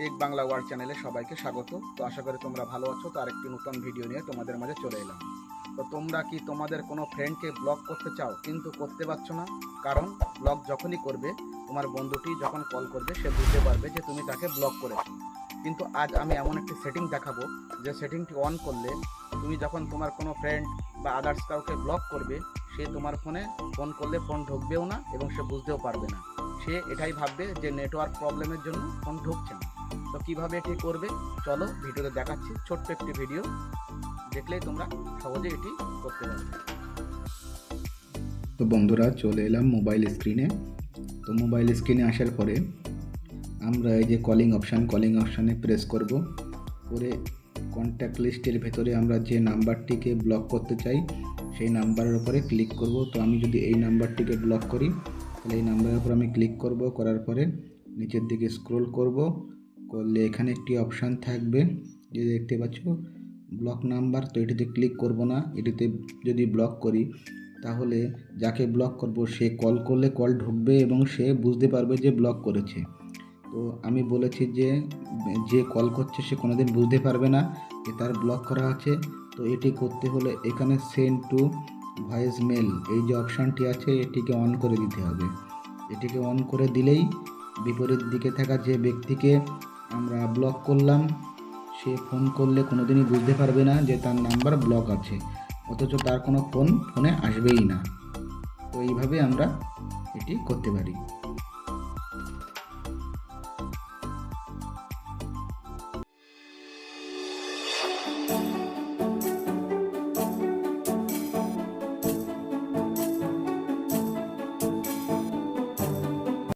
Take Bangla word চ্যানেলে সবাইকে স্বাগত। তো আশা করি তোমরা ভালো আছো। তো আরেকটি নতুন ভিডিও নিয়ে তোমাদের মাঝে চলে এলাম। তো তোমরা কি তোমাদের কোনো ফ্রেন্ডকে ব্লক করতে চাও? কিন্তু করতে পারছ না। কারণ ব্লক যখনই করবে, তোমার বন্ধুটি যখন কল করবে, সে বুঝতে পারবে যে তুমি তাকে ব্লক করেছ। কিন্তু আজ আমি এমন একটি সেটিং দেখাবো, যে সেটিংটি অন করলে তুমি যখন তোমার কোনো ফ্রেন্ড বা আদার্স কাউকে ব্লক করবে, সে তোমার ফোনে ফোন করলে ফোন ঢুকবেও না এবং সে বুঝতেও পারবে না। সে এটাই ভাববে যে নেটওয়ার্ক প্রবলেমের জন্য ফোন ঢুকছে না। তো কীভাবে এটি করবে? চলো ভিডিওতে দেখাচ্ছি, ছোট্ট একটি ভিডিও। দেখলেই তোমরা সহজে এটি করতে পারবে। তো বন্ধুরা, চলে এলাম মোবাইল স্ক্রিনে তো মোবাইল স্ক্রিনে আসার পরে আমরা এই যে কলিং অপশান কলিং অপশানে প্রেস করব। করে কন্ট্যাক্ট লিস্টের ভেতরে আমরা যে নাম্বারটিকে ব্লক করতে চাই, সেই নাম্বারের উপরে ক্লিক করব। তো আমি যদি এই নাম্বারটিকে ব্লক করি, তাহলে এই নাম্বারের উপর আমি ক্লিক করব। করার পরে নিচের দিকে স্ক্রোল করব। করলে এখানে একটি অপশান থাকবে। যে দেখতে পাচ্ছ ব্লক নাম্বার তো এটিতে ক্লিক করব না। এটিতে যদি ব্লক করি, তাহলে যাকে ব্লক করব, সে কল করলে কল ঢুকবে এবং সে বুঝতে পারবে যে ব্লক করেছে। তো আমি বলেছি যে যে কল করছে সে কোনোদিন বুঝতে পারবে না যে তার ব্লক করা আছে। তো এটি করতে হলে এখানে সেন্ড টু ভয়েস মেল এই যে অপশানটি আছে, এটিকে অন করে দিতে হবে। এটিকে অন করে দিলেই বিপরীত দিকে থাকা যে ব্যক্তিকে আমরা ব্লক করলাম। সে ফোন করলে কোনো দিনই বুঝতে পারবে না যে তার নাম্বার ব্লক আছে। অথচ তার কোনো ফোন ফোনে আসবেই না। তো এইভাবে আমরা এটি করতে পারি।